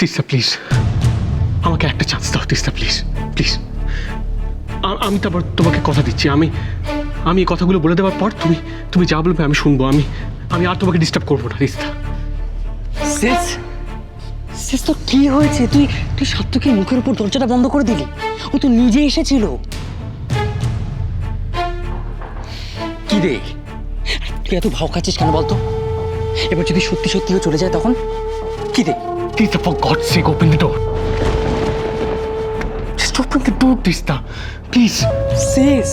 Teesta please আমাকে একটা chance দাও তিস্তা প্লিজ প্লিজ আমি তারপর তোমাকে কথা দিচ্ছি। আমি আমি এই কথাগুলো বলে দেওয়ার পর তুমি তুমি যা বলবে আমি শুনব। আমি আমি আর তোমাকে ডিস্টার্ব করব না তিস্তা শেষ? শেষ তো কি হয়েছে? তুই তুই সাত্তুকে মুখের উপর দরজাটা বন্ধ করে দিলি? ও তো নিজে এসেছিল। কি রে? তুই এত ভাও খাচ্ছিস কেন বলতো? এবার যদি সত্যি সত্যি ও চলে যায় তখন? কি রে? Tista for God sake open the door just open the door Tista please শেষ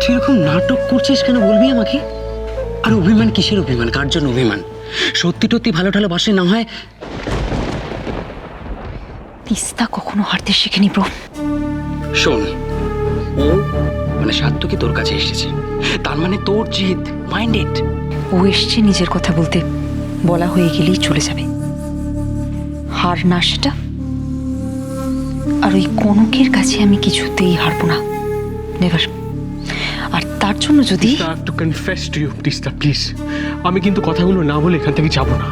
তুই এরকম নাটক করছিস কেন বলবি আমাকে? আর অভিমান কিসের অভিমান? কার জন্য অভিমান? সত্যি টত্যি ভালো ঠালো বাসে না হয়? তিস্তা কখনো হারতে শেখেনি ব্রো শোন ও মানে সাত্তু তোর কাছে এসেছে? তার মানে তোর জিদ মাইন্ডেড ও এসছে নিজের কথা বলতে। বলা হয়ে গেলেই চলে যাবে। হার না সেটা? আর ওই কনকের কাছে আমি কিছুতেই হারবো না। নেভার। আর তার জন্য যদি to confess to you Tista please আমি কিন্তু কথাগুলো না বলে এখান থেকে যাব না।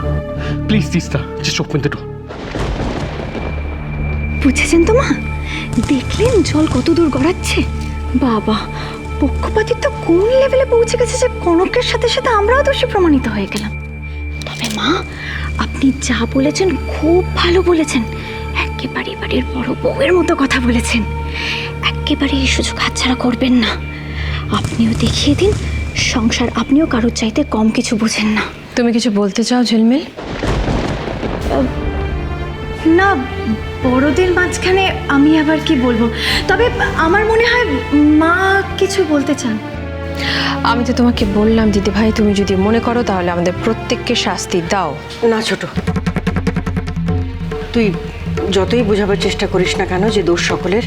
Please Tista just open the door বুঝেছেন তো মা? দেখলেন জল কত দূর গড়াচ্ছে? বাবা পক্ষপাতিত্ব কোন লেভেলে পৌঁছে গেছে যে কনকের সাথে সাথে আমরাও দোষী প্রমাণিত হয়ে গেলাম? মা আপনি যা বলেছেন খুব ভালো বলেছেন। একেবারে বাড়ির বড় বউয়ের মতো কথা বলেছেন। একেবারে এই সুযোগ হাতছাড়া করবেন না। আপনিও দেখিয়ে দিন সংসার আপনিও কারোর চাইতে কম কিছু বোঝেন না। তুমি কিছু বলতে চাও ঝিলমিল? না বড়দের মাঝখানে আমি আবার কি বলব? তবে আমার মনে হয় মা কিছু বলতে চান। আমি তো তোমাকে বললাম দিদি ভাই তুমি যদি মনে করো তাহলে আমাদের প্রত্যেককে শাস্তি দাও। না ছোট। তুই যতই বোঝাবার চেষ্টা করিস না কেন যে দোষ সকলের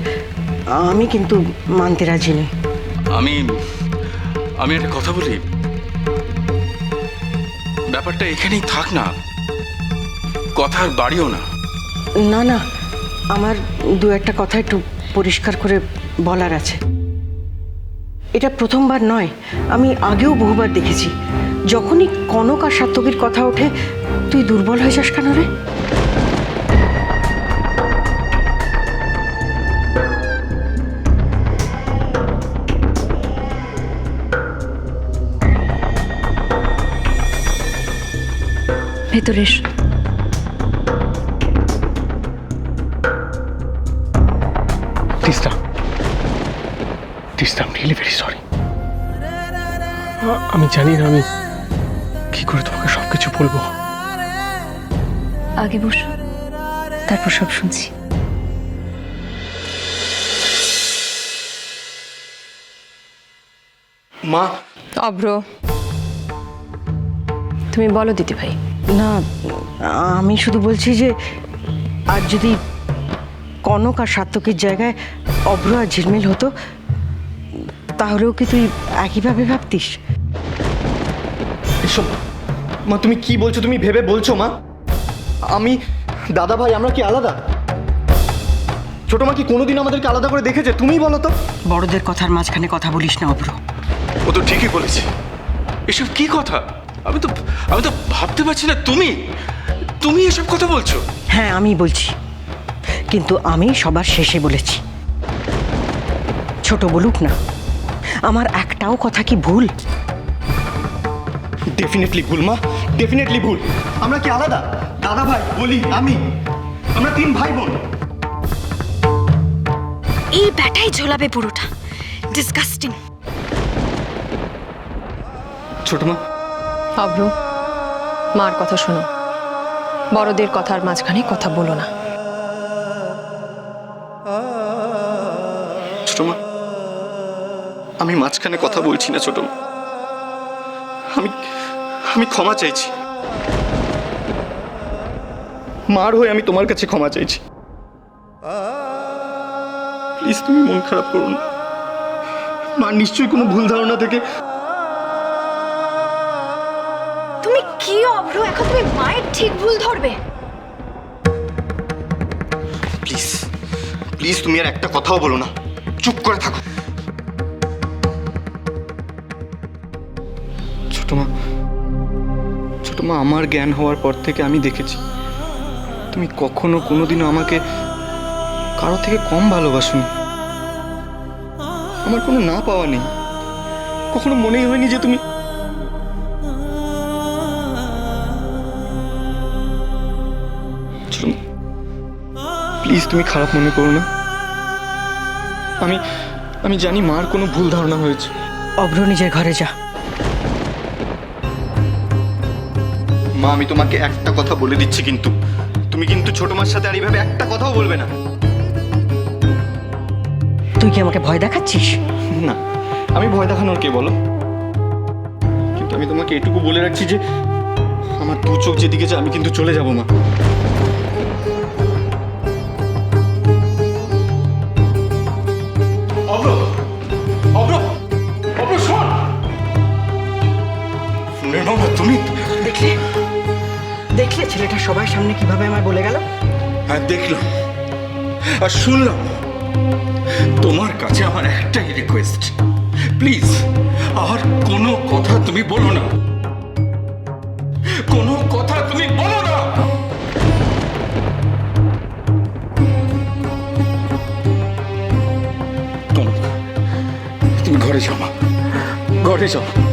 আমি কিন্তু মানতে রাজি নই। আমি আমি একটা কথা বলি। ব্যাপারটা এখানেই থাক না। কথা আর বাড়িও না। না না আমার দু একটা কথা একটু পরিষ্কার করে বলার আছে। এটা প্রথমবার নয়, আমি আগেও বহুবার দেখেছি। যখনই কনক আর সাত্তকীর কথা ওঠে, তুই দুর্বল হয়ে যাস কেন রে? ভেতরে Tista I'm really very sorry আমি জানি না আমি কি করে তোমাকে সব কিছু বলব। আগে বসো তারপর সব শুনছি। মা। অভ্র তুমি বলো দিদি ভাই না আমি শুধু বলছি যে আর যদি কনক আর সাত্তকীর জায়গায় অভ্র আর ঝিলমিল হতো তাহলেও কি তুই একইভাবে ভাবতিস? এসব মা তুমি কি বলছো তুমি ভেবে বলছো মা? আমি দাদা ভাই আমরা কি আলাদা? ছোট মা কি কোনোদিন আমাদেরকে আলাদা করে দেখেছে? তুমিই বলো তো। বড়দের কথার মাঝখানে কথা বলিস না অভ্র। ও তো ঠিকই বলেছে। এসব কি কথা? আমি তো আমি তো ভাবতে পারছি না তুমি? তুমি এসব কথা বলছো? হ্যাঁ আমি বলছি। কিন্তু আমি সবার শেষে বলেছি। ছোট বলুক না। আমার একটাও কথা কি ভুল? ডেফিনেটলি ভুল মা। ডেফিনেটলি ভুল। আমরা কি আলাদা? দাদা ভাই বলি আমি। আমরা তিন ভাই বোন। এই ব্যাটাই ঝোলাবে পুরোটা। ডিসগাস্টিং ছোট মা। অভ্র মার কথা শোনো। বড়দের কথার মাঝখানে কথা বলো না। আমি মাঝখানে কথা বলছি না ছোট আমি আমি ক্ষমা চাইছি। মার হয়ে আমি তোমার কাছে ক্ষমা চাইছি। প্লিজ তুমি মন খারাপ করো না। মা নিশ্চয়ই কোনো ভুল ধারণা থেকে তুমি কি অভ্র? এখন তুমি মায়ের ঠিক ভুল ধরবে। প্লিজ প্লিজ তুমি আর একটা কথাও বলো না। চুপ করে থাকো। মা, আমার জ্ঞান হওয়ার পর থেকে আমি দেখেছি। তুমি কখনো কোনোদিনও আমাকে কারও থেকে কম ভালোবাসোনি। আমার কোনো না পাওয়া নেই। কখনো মনেই হয়নি যে তুমি প্লিজ তুমি খারাপ মনে করো না। আমি আমি জানি মার কোনো ভুল ধারণা হয়েছে। অভ্র নিজের ঘরে যা। মা আমি তোমাকে একটা কথা বলে দিচ্ছি কিন্তু। তুমি কিন্তু ছোট মার সাথে আর এইভাবে একটা কথাও বলবে না। তুই কি আমাকে ভয় দেখাচ্ছিস? না আমি ভয় দেখানোর কে বলো? কিন্তু আমি তোমাকে এটুকু বলে রাখছি যে আমার দু চোখ যেদিকে যায় আমি কিন্তু চলে যাব মা। ছেলেটা সবার সামনে কীভাবে আমায় বলে গেল? হ্যাঁ দেখলাম, আর শুনলাম, তোমার কাছে আমার একটাই রিকোয়েস্ট প্লিজ আর কোনো কথা তুমি বলো না। কোনো কথা তুমি বলো না। তুমি ঘরে যাও ঘরে যাও।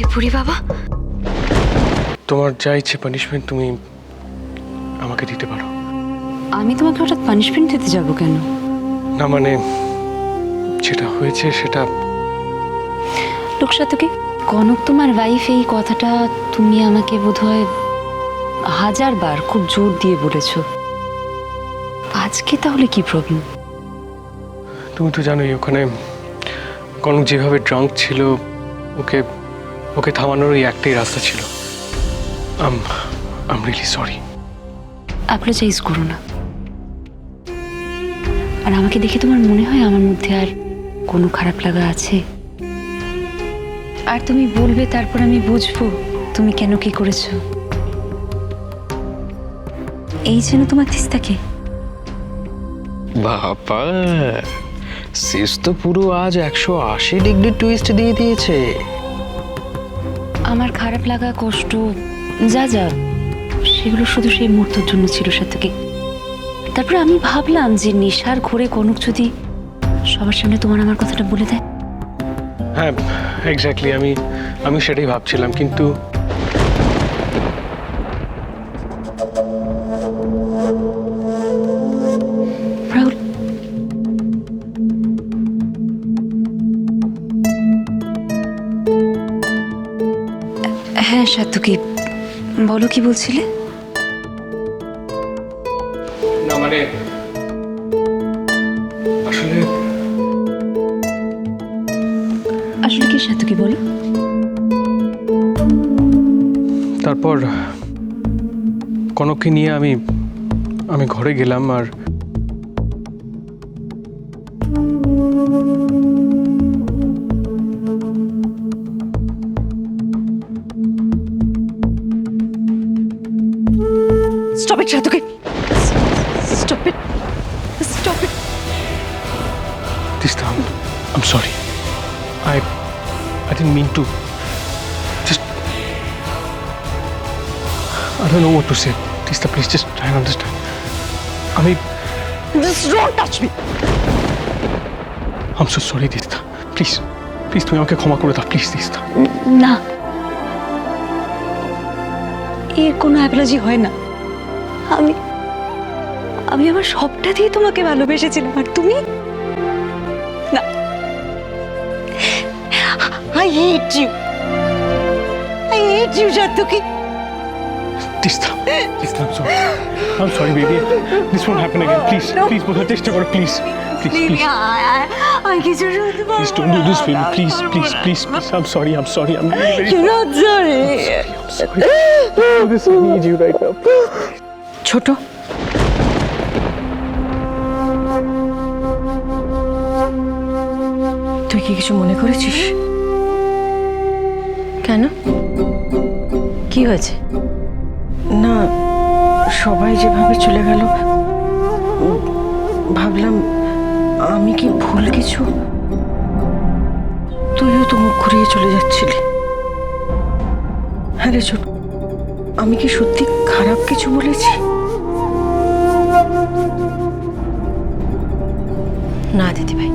কেটে পড়ি বাবা? তোমার যা ইচ্ছে পানিশমেন্ট তুমি আমাকে দিতে পারো। আমি তোমাকে হঠাৎ পানিশমেন্ট দিতে যাব কেন? না মানে যেটা হয়েছে সেটা লোকসাতকে কনক তোমার ওয়াইফ এই কথাটা তুমি আমাকে বোধহয় হাজারবার খুব জোর দিয়ে বলেছ। আজকে তাহলে কি প্রবলেম তুমি তো জানোই ওখানে কনক যেভাবে ড্রাঙ্ক ছিল ওকে ওকে থামানোর ওই একটাই রাস্তা ছিল। আম আম রিয়েলি সরি অ্যাপ্লোজাইজ করো না। আর আমাকে দেখে তোমার মনে হয় আমার মধ্যে আর কোনো খারাপ লাগা আছে? আর তুমি বলবে তারপর আমি বুঝব তুমি কেন কি করেছ। এই যেন তোমার তিস্তাকে। বাবা শেষ তো পুরো আজ একশো আশি ডিগ্রি টুইস্ট দিয়ে দিয়েছে। আমার খারাপ লাগা কষ্ট, যা যা, সেগুলো শুধু সেই মুহূর্তের জন্য ছিল সাথে তারপরে আমি ভাবলাম যে নেশার ঘরে কনক যদি সবার সামনে তোমার আমার কথাটা বলে দেয়। হ্যাঁ এক্স্যাক্টলি আমি আমি সেটাই ভাবছিলাম, কিন্তু বলো কি বলছিলে? না মানে আসলে আসলে কি সাত্তুকি বলো? তারপর কনককে নিয়ে আমি আমি ঘরে গেলাম আর stop it সাত্তুকি stop it stop it Tista, I'm, I'm sorry. I I didn't mean to. Just I don't know what to say. Tista, please just try and understand. I mean, Just don't touch me. I'm so sorry, Tista. Please, please তুমি আমাকে ক্ষমা করে দাও please Teesta না এর কোনো Apology হয় না আমি আমি আমার সবটা দিয়ে তোমাকে ভালোবেসেছিলাম আর তুমি না I hate you I hate you সাত্তুকি Tista Tista I'm sorry. I'm sorry, baby. This won't happen again. Please, please বোঝার চেষ্টা করো please please please Please don't do this, baby. Please, please, please, please. I'm sorry. I'm sorry. I'm really very You're not sorry. I'm sorry. Do this. I need you right now. ছোট। তুই কি কিছু মনে করেছিস? কেন? কি হয়েছে? না সবাই যেভাবে চলে গেল ভাবলাম আমি কি ভুল কিছু? তুইও তো মুখ ঘুরিয়ে চলে যাচ্ছিলি। হ্যাঁ রে ছোট আমি কি সত্যি খারাপ কিছু বলেছি? না দিদিভাই।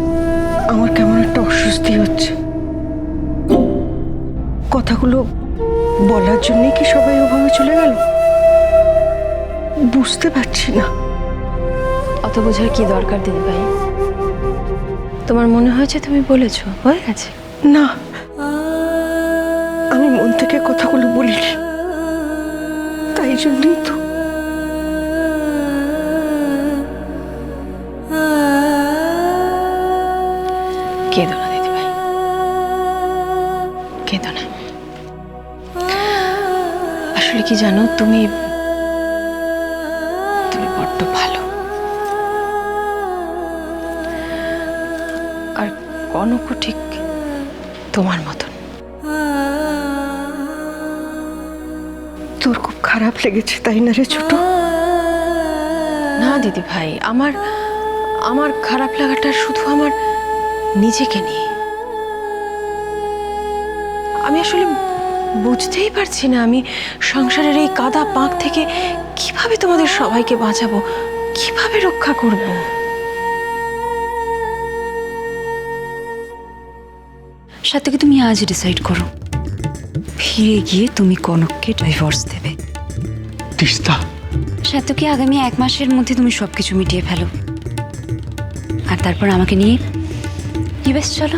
আমার কেমন একটা অস্বস্তি হচ্ছে। কথাগুলো বলার জন্যই কি সবাই ওভাবে চলে গেল? বুঝতে পারছি না। অত বোঝার কি দরকার দিদিভাই? তোমার মনে হয়েছে তুমি বলেছ হয়ে গেছে? না আমি মন থেকে কথাগুলো বলিনি। তাই জন্যই তো কি জানো, তুমি তুমি বড্ড ভালো। আর কনকও ঠিক তোমার মতন। তোর খুব খারাপ লেগেছে, তাই না রে ছোট? না দিদি ভাই, আমার আমার খারাপ লাগাটা শুধু আমার নিজেকে নিয়ে। আমি আসলে বুঝতেই পারছি না আমি সংসারের এই কাদা পাঁক থেকে কীভাবে তোমাদের সবাইকে বাঁচাবো? কীভাবে রক্ষা করব? সাথে তুমি আজ ডিসাইড করো। ফিরে গিয়ে তুমি কনককে ডাইভোর্স দেবে। তিস্তা। সাত্যকে আগামী এক মাসের মধ্যে তুমি সব কিছু মিটিয়ে ফেলো। আর তারপর আমাকে নিয়ে ইউএস চলো।